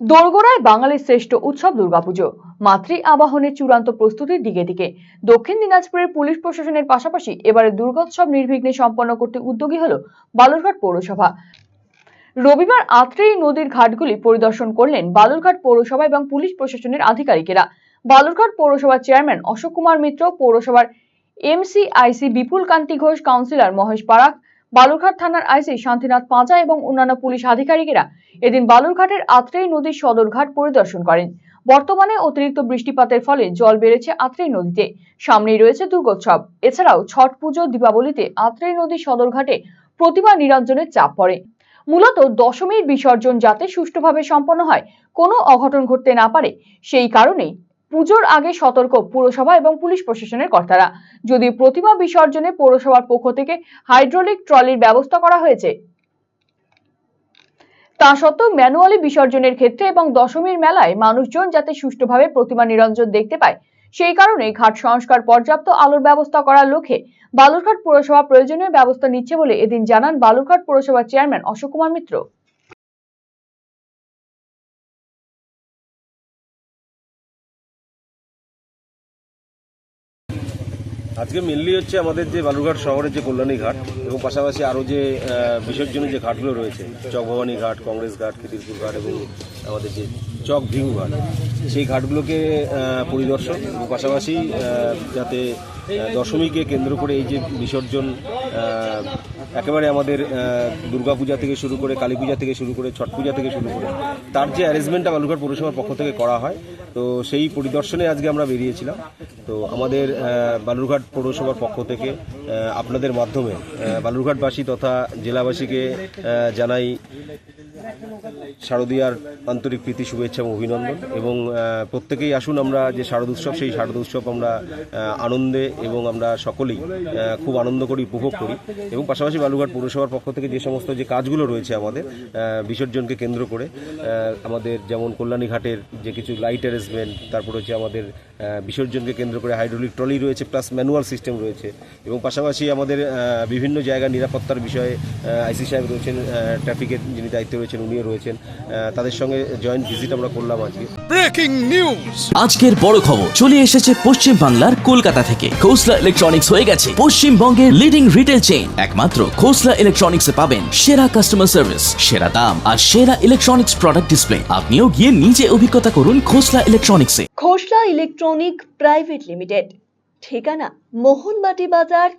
দোরগোড়ায় বাঙালির শ্রেষ্ঠ উৎসব দুর্গাপুজো। মাতৃ আবাহনের চূড়ান্ত প্রস্তুতির দিকে দিকে। দক্ষিণ দিনাজপুরের পুলিশ প্রশাসনের পাশাপাশি এবারে দুর্গোৎসব নির্বিঘ্নে সম্পন্ন করতে উদ্যোগী হল বালুরঘাট পৌরসভা। রবিবার আত্রেই নদীর ঘাটগুলি পরিদর্শন করলেন বালুরঘাট পৌরসভা এবং পুলিশ প্রশাসনের আধিকারিকেরা। বালুরঘাট পৌরসভার চেয়ারম্যান অশোক কুমার মিত্র, পৌরসভার এমসিআইসি বিপুল কান্তি ঘোষ, কাউন্সিলর মহেশ পারাক বালুরঘাট থানার আইসি শান্তিনাথ পাঁজা এবং অন্যান্য পুলিশ আধিকারিকেরা এদিন বালুরঘাটের আত্রেই নদীর সদরঘাট পরিদর্শন করেন। বর্তমানে অতিরিক্ত বৃষ্টিপাতের ফলে জল বেড়েছে আত্রেই নদীতে। সামনেই রয়েছে দুর্গোৎসব। এছাড়াও ছট পুজো, দীপাবলিতে আত্রেই নদী সদরঘাটে প্রতিমা নিরঞ্জনের চাপ পড়ে। মূলত দশমীর বিসর্জন যাতে সুষ্ঠুভাবে সম্পন্ন হয়, কোনো অঘটন ঘটতে না পারে, সেই কারণেই পুজোর আগে সতর্ক পুরসভা এবং পুলিশ প্রশাসনের কর্তারা। যদি প্রতিমা বিসর্জনে পৌরসভার পক্ষ থেকে হাইড্রোলিক ট্রলির ব্যবস্থা করা হয়েছে। তা সত্ত্বেও ম্যানুয়ালি বিসর্জনের ক্ষেত্রে এবং দশমীর মেলায় মানুষজন যাতে সুষ্ঠুভাবে প্রতিমা নিরঞ্জন দেখতে পায়, সেই কারণে ঘাট সংস্কার পর্যাপ্ত আলোর ব্যবস্থা করার লক্ষ্যে বালুরঘাট পুরসভা প্রয়োজনীয় ব্যবস্থা নিচ্ছে বলে এদিন জানান বালুরঘাট পুরসভার চেয়ারম্যান অশোক কুমার মিত্র। আজকে মেনলি হচ্ছে আমাদের যে বালুরঘাট শহরের যে কল্যাণী ঘাট এবং পাশাপাশি আরও যে বিসর্জনের যে ঘাটগুলো রয়েছে চকভবানী ঘাট, কংগ্রেস ঘাট খিদিরপুর ঘাট এবং আমাদের যে চক ভিউ ঘাট, সেই ঘাটগুলোকে পরিদর্শন এবং পাশাপাশি যাতে দশমীকে কেন্দ্র করে এই যে বিসর্জন একেবারে আমাদের দুর্গা দুর্গাপূজা থেকে শুরু করে কালী পূজা থেকে শুরু করে ছট পূজা থেকে শুরু করে তার যে অ্যারেঞ্জমেন্টটা বালুরঘাট পৌরসভার পক্ষ থেকে করা হয়, তো সেই পরিদর্শনে আজকে আমরা বেরিয়েছিলাম। তো আমাদের বালুরঘাট পৌরসভার পক্ষ থেকে আপনাদের মাধ্যমে বালুরঘাটবাসী তথা জেলাবাসীকে জানাই শারদীয়ার আন্তরিক প্রীতি, শুভেচ্ছা এবং অভিনন্দন। এবং প্রত্যেকেই আসুন আমরা যে শারদ উৎসব, সেই শারদ উৎসব আমরা আনন্দে এবং আমরা সকলেই খুব আনন্দ করি, উপভোগ করি। এবং পাশাপাশি বালুঘাট পৌরসভার পক্ষ থেকে যে সমস্ত যে কাজগুলো রয়েছে আমাদের বিসর্জনকে কেন্দ্র করে আমাদের যেমন কল্যাণী ঘাটের যে কিছু লাইট অ্যারেঞ্জমেন্ট তারপর হচ্ছে আমাদের বিসর্জনকে কেন্দ্র করে হাইড্রোলিক ট্রলি রয়েছে প্লাস ম্যানুয়াল সিস্টেম রয়েছে। এবং পাশাপাশি আমাদের বিভিন্ন জায়গার নিরাপত্তার বিষয়ে আইসি সাহেব রয়েছেন ট্রাফিকের যিনি দায়িত্বে রয়েছেন উনিও রয়েছেন তাদের সঙ্গে জয়েন্ট ভিজিট আমরা করলাম আজকে। ব্রেকিং নিউজ আজকের বড় খবর চলে এসেছে পশ্চিম বাংলার কলকাতা থেকে। খোসলা ইলেকট্রনিক্স হয়ে গেছে পশ্চিমবঙ্গের লিডিং রিটেল চেইন একমাত্র খোসলা ইলেকট্রনিক্সে পাবেন সেরা কাস্টমার সার্ভিস সেরা দাম আর সেরা ইলেকট্রনিক্স প্রোডাক্ট ডিসপ্লে আপনিও গিয়ে নিজে অভিজ্ঞতা করুন খোসলা ইলেকট্রনিক্সে খোসলা ইলেকট্রনিক প্রাইভেট লিমিটেড ঠিকানা মোহনবাটি বাজার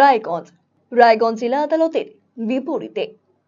রায়গঞ্জ। রায়গঞ্জ জেলা আদালতের বিপরীতে।